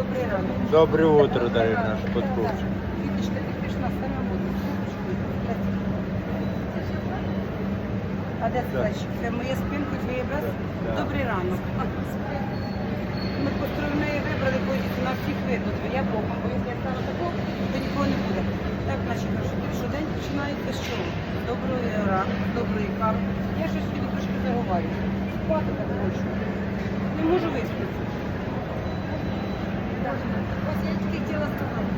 Добрий ранок. Доброе утро, дорогие наши подкупщики. Віточка, ти прийшла саме модно. А де це Так. зайчик? Це моє спинку, твоє без? Так. Добрий ранок. Ми построїмо і вибрали позицію на всіх видно. Я боком, бо якщо я стану таку, то нікого не буде. Так, наші хороші, що день починається з чого? З Доброї ранку, з доброї кави. Я щось собі трошки заговорю. Спати так хочу. Не можу виспати. Я тільки хотіла сказати.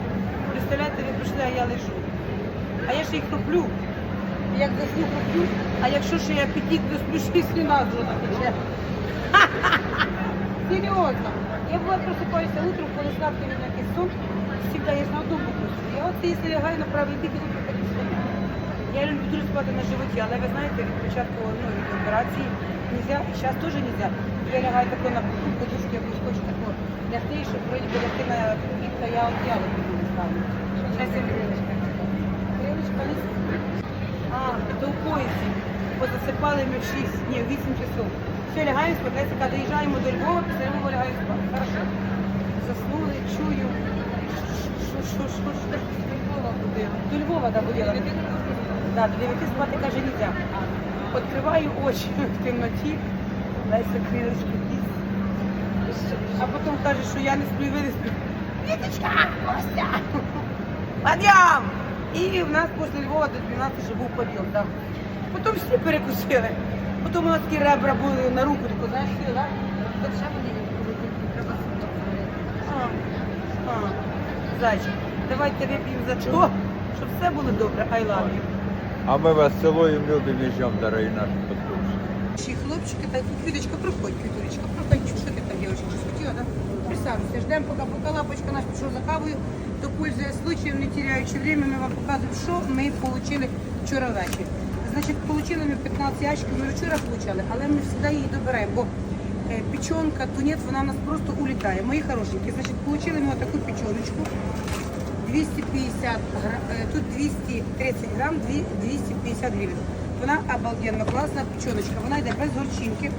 Представляєте, ви прийшли, а я лежу. А я ще й хроплю. Як засну хроплю, а якщо ще я апетит ще й слюна з рота тече. Серйозно. Я була просипаюся утром, коли сладкий від якийсь сон, завжди я на одному посуду. Я от якщо лягаю на правий бік, іду сплю. Я люблю дуже спати на животі, але ви знаєте, від початку ну, від операції нельзя, і зараз теж нельзя. Я лягаю тако на хочу тако лягти, щоб вроді на бік, то я одіяло піду не ставлю. Я крилечка. Крилечка не А, у поїзді. Позасипали ми в 6, ні, в 8 часов. Все, лягаємо спати, я така, доїжджаємо до Львова, після Львова лягаю спати. Хорошо. Заснули, чую. Що, що, що, що, що, до Львова будила. До Львова, да, будила. Да, до 9 спати, каже, нельзя. Відкриваю очі в темноті, Леся крилечки піс. А потім каже, що я не сплю. Віточка, Костя! Подъем! І в нас після Львова до 12 вже був підйом. Да. Потім всі перекусили. Потім у нас такі ребра були на руку, таку, знаєш, сіли, так? Так ще мені треба А, а, Зайчик, давайте вип'ємо за то, щоб все було добре. I love you. А мы вас целуем, любим и ждем, дорогие наши подкупщики. Ще хлопчики, так, квіточка, проходь, квітулечка, проходь. Що ти там, дівчинка, щось хотіла, так? Присаджуйся, ждемо, поки, поки лапочка наш пішов за кавою, то пользуясь случаєм, не теряючи время, ми вам показуємо, що ми отримали вчора ввечері. Значить, отримали ми 15 ящиків, ми вчора отримали, але ми завжди її добираємо, бо е, печенка, тунець, вона в нас просто улітає. Мої хорошенькі, значить, отримали ми отаку печеночку. 250 гра- е, тут 230 грам, 250 гривень. Вона обалденно класна печеночка, вона йде без горчинки.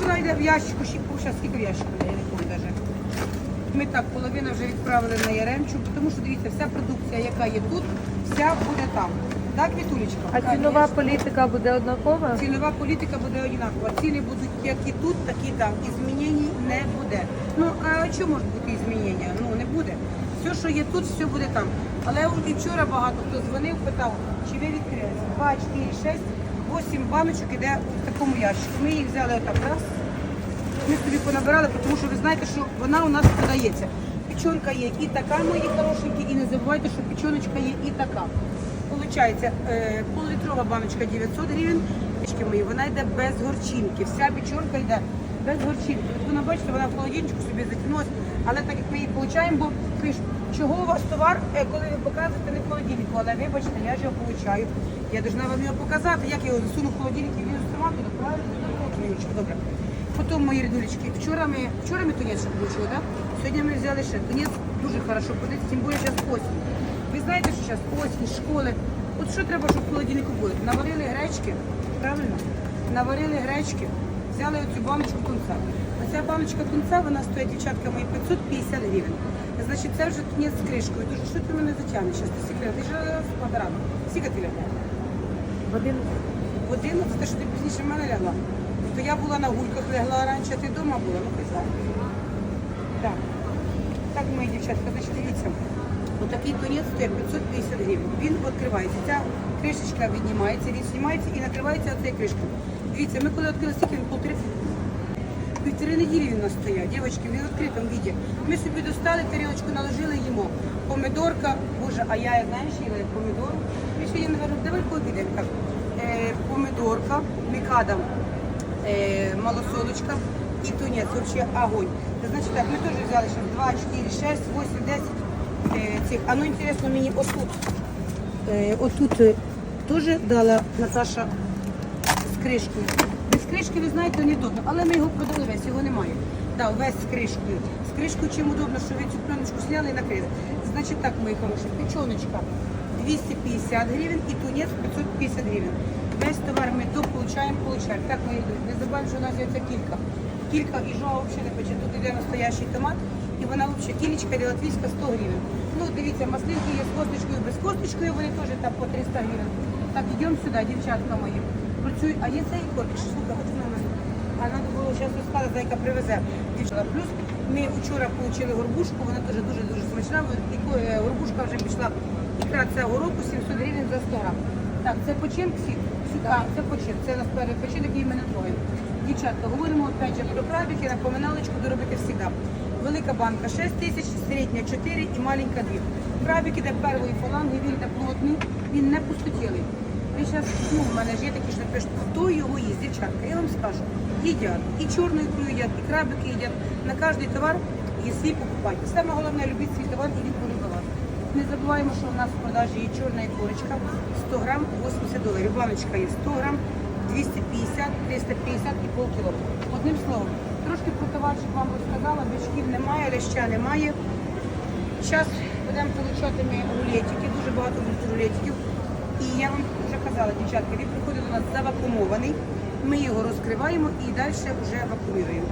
Вона йде в ящику, ще скільки в ящику, йде, я не пам'ятаю навіть. Ми так, половину вже відправили на Яремчу, тому що дивіться, вся продукція, яка є тут, вся буде там. Так, Вітулечка? А цінова політика буде однакова? Цінова політика буде однакова. Ціни будуть як і тут, так і там. І змінень не буде. Ну а що може бути змінення? Ну не буде. Все, що є тут, все буде там. Але і вчора багато хто дзвонив, питав, чи ви відкрилися. 2, 4, 6, 8 баночок іде в такому ящику. Ми їх взяли отак раз. Ми собі понабирали, тому що ви знаєте, що вона у нас подається. Печонка є і така, мої хорошенькі, і не забувайте, що печоночка є і така. Получається, е, полулітрова баночка 900 гривень, мої, вона йде без горчинки. Вся печонка йде без горчинки. Вона, бачите, вона в холодильничку собі затягнулася, але так як ми її получаємо, бо пишуть, чого у вас товар, е, коли ви показуєте не в холодильнику, але вибачте, я ж його получаю. Я должна вам його показати, як я його засуну в холодильник і він правильно? Добре. Потім мої рідулечки. Вчора ми, вчора ми тунець ще получили, так? Сьогодні ми взяли ще. Тунець дуже хорошо подається, тим більше зараз осінь. Ви знаєте, що зараз осінь, школи. От що треба, щоб в холодильнику було? Наварили гречки, правильно? Наварили гречки, взяли оцю баночку тунця. Оця баночка тунця, вона стоїть, дівчатка мої, 550 гривень. Значить, це вже тунець з кришкою. Дуже що ти мене затягнеш? Зараз ти секрет. Ти ж спада рано. Скільки ти лягає? В один В 11, те, що ти пізніше в мене лягла. То я була на гульках лягла раніше, ти вдома була, ну знає. Так. Так, мої дівчатка, значить, дивіться. Отакий тунець стоїть 550 гривень. Він відкривається. Ця кришечка віднімається, він знімається і накривається цією кришкою. Дивіться, ми коли відкрили стільки, він полтори Півтори неділі він у нас стояв, дівчатки, в відкритому віді. Ми собі достали тарілочку, наложили їмо. Помидорка, боже, а я знаєш, їла як помидор. Ми ще не кажу, давай пообідаємо. Так. Е, помидорка, мікада, малосолочка і тунець, взагалі огонь. Значить так, ми теж взяли ще 2, 4, 6, 8, 10 е, цих. А ну інтересно мені отут. Е, отут е, теж дала Наташа з кришкою. Без кришки, ви знаєте, неудобно, але ми його продали весь, його немає. Да, весь з кришкою. З кришкою чим удобно, що ви цю пленочку зняли і накрили. Значить так, мої хороші, печоночка 250 гривень і тунець 550 гривень. Весь товар ми то получаємо, получаємо. Так, мої друзі, не забуваємо, що у нас є це кілька. Кілька і жова взагалі не пече. Тут іде настоящий томат, І вона взагалі кілечка йде латвійська 100 гривень. Ну, дивіться, маслинки є з косточкою, без косточкою, вони теж там по 300 гривень. Так, йдемо сюди, дівчатка мої. Працюй, а є цей корпус, слухай, от вона. А треба було зараз розказати, зайка привезе. Дівчата, плюс ми вчора отримали горбушку, вона теж дуже-дуже смачна. Е, Горбушка вже пішла. Ікра цього року 700 гривень за 100 грам. Так, це почин всі? Так, це почин. Це у нас перший почин, який ми не троємо. Дівчатка, говоримо опять же про крабики, напоминалочку доробити завжди. Велика банка 6 тисяч, середня 4 і маленька 2. Крабик іде першої фаланги, він іде плотний, він не пустотілий. Ви зараз, ну, в мене ж є такі, що пишуть, хто його їсть, дівчатка, я вам скажу. Їдять, і чорну ікру їдять, і крабики їдять. На кожний товар є свій покупатель. Саме головне любіть свій товар і він вас. Не забуваємо, що у нас в продажі є чорна ікорочка 100 грам 80 доларів. Баночка є 100 грам 250, 350 і полкіло. Одним словом, трошки про товарчик вам розказала, бичків немає, ляща немає. Зараз будемо отримати ми рулетики, дуже багато рулетиків. І я вам вже казала, дівчатки, він приходить до нас завакумований. Ми його розкриваємо і далі вже вакуумуємо.